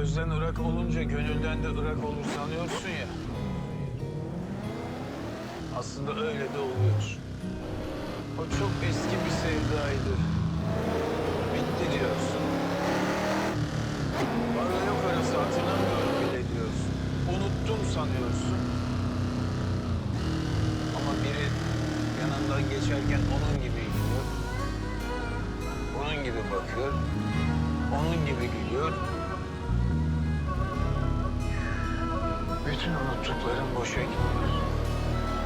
Gözden ırak olunca gönülden de ırak olur sanıyorsun ya. Aslında öyle de oluyor. O çok eski bir sevdaydı. Bitti diyorsun. Bana yok arası hatırlamıyorum bile diyorsun. Unuttum sanıyorsun. Ama biri yanından geçerken onun gibi gidiyor. Onun gibi bakıyor. Onun gibi gülüyor. Bütün unuttuklarım boşa gidiyor.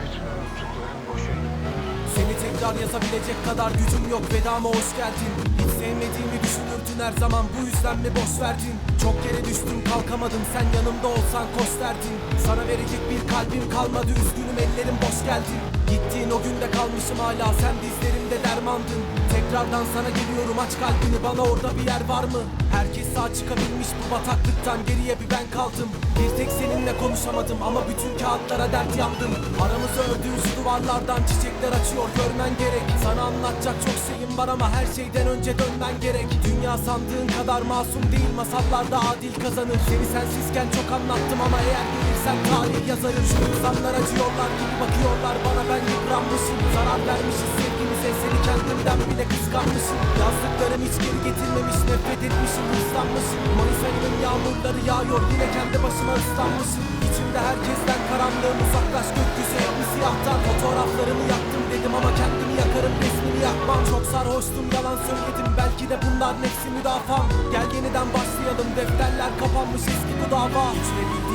Bütün unuttuklarım boşa gidiyor. Seni tekrar yazabilecek kadar gücüm yok. Vedama hoş geldin. Hiç sevmediğimi düşünürdün her zaman. Bu yüzden mi boş verdin? Çok yere düştüm kalkamadım. Sen yanımda olsan koş derdin. Sana verecek bir kalbim kalmadı. Üzgünüm ellerim boş geldin. Gittiğin o günde kalmışım hala. Sen dizlerimde dermandın Tekrardan sana geliyorum. Aç kalbini bana orada bir yer var mı? Herkes sağ çıkabilmiş bu bataklıktan. Geriye bir ben kaldım. Bir tek seninle konuşamadım ama bütün kağıtlara dert yandım. Aramızı ördüğün şu duvarlardan çiçekler açıyor görmen gerek. Sana anlatacak çok şeyim var ama her şeyden önce dönmen gerek. Dünya sandığın kadar masum değil masallarda adil kazanır. Seni sensizken çok anlattım ama eğer gelirsen tarih yazarım Şu insanlar acıyorlar gibi bakıyorlar bana ben yıpranmışım. Zarar vermişiz sevgimize seni kendimden bile kıskanmışım. Yazdıklarım hiç geri getirmemiş nefret etmişim hırslanmışım. Mayıs ayının yağmurları yağıyor yine kendi başıma ıslanmışım. İçimde herkesten karanlığım uzaklaş gökyüzü hep mi siyahtan. Fotoğraflarımı yaktım dedim ama kendimi yakarım resmini yakmam. Çok sarhoştum yalan söyledim belki de bunlar nefsi müdafam Gel yeniden başlayalım defterler kapanmış eski bu dava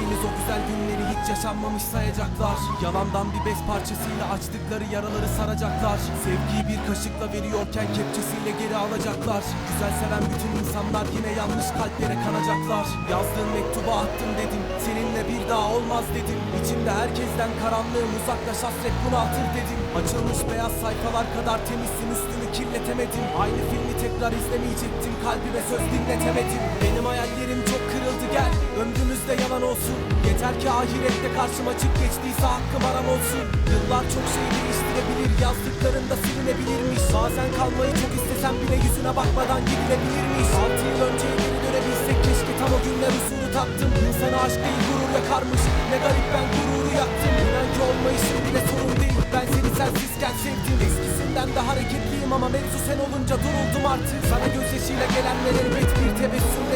Geçirebildiğimiz o güzel günleri hiç yaşanmamış sayacaklar. Yalandan bir bez parçasıyla açtıkları yaraları saracaklar. Sevgiyi bir kaşıkla veriyorken kepçesiyle geri alacaklar. Güzel seven bütün insanlar yine yanlış kalplere kanacaklar. Yazdığın mektuba attım dedim Seninle bir daha olmaz dedim. İçimde herkesten karanlığım uzaklaş hasret bunu hatır dedim. Açılmış beyaz sayfalar kadar temizsin üstünü kirletemedim. Aynı filmi tekrar izlemeyecektim kalbime söz dinletemedim. Benim hayallerim çok kırıldı gel. Ömrümüzde yalan olsun Yeter ki ahirette karşıma çık geçtiyse hakkım aram olsun. Yıllar çok şey değiştirebilir yazdıklarında silinebilirmiş. Bazen kalmayı çok istesem bile yüzüne bakmadan gidilebilirmiş. Altı yıl önceye geri dönebilsek keşke tam o günler usulü taktım. İnsana aşk değil gurur yakarmış. Ne garip ben gururu yaktım. İnan ki olmayışın bile sorun değil. Ben seni sensizken sevdim. Eskisinden de hareketliyim ama mevzu sen olunca duruldum artık. Sana gözyaşıyla gelenler elbet bir tebessümle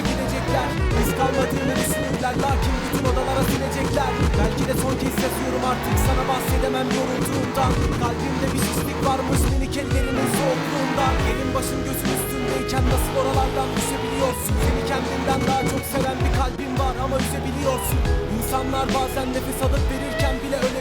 gidecekler Biz kalmadığını düşünürler. Lakin bütün odalara silecekler. Belki de son kez yazıyorum artık. Sana bahsedemem yorulduğumdan. Kalbimde bir şişlik varmış minik ellerinin soğukluğundan Elin başın gözün üstündeyken nasıl oralardan düşebiliyorsun? Seni kendinden daha çok seven bir kalbin var ama üzebiliyorsun. İnsanlar bazen nefes alıp verirken bile Ben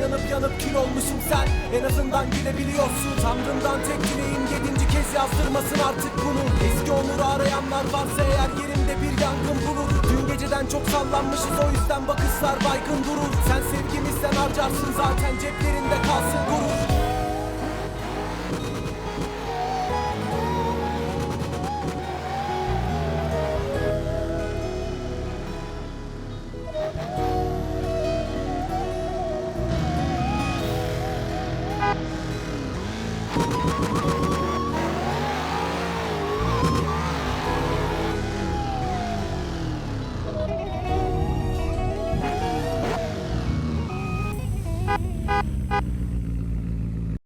yanıp yanıp kül olmuşum sen. En azından gülebiliyorsun. Tanrımdan tek dileğim yedinci kez yazdırmasın artık bunu. Eski onuru arayanlar varsa eğer yerimde bir yangın bulur. Dün geceden çok sallanmışız o yüzden bakışlar baygın durur. Sen sevgimizden harcarsın zaten ceplerinde kalsın Thank you.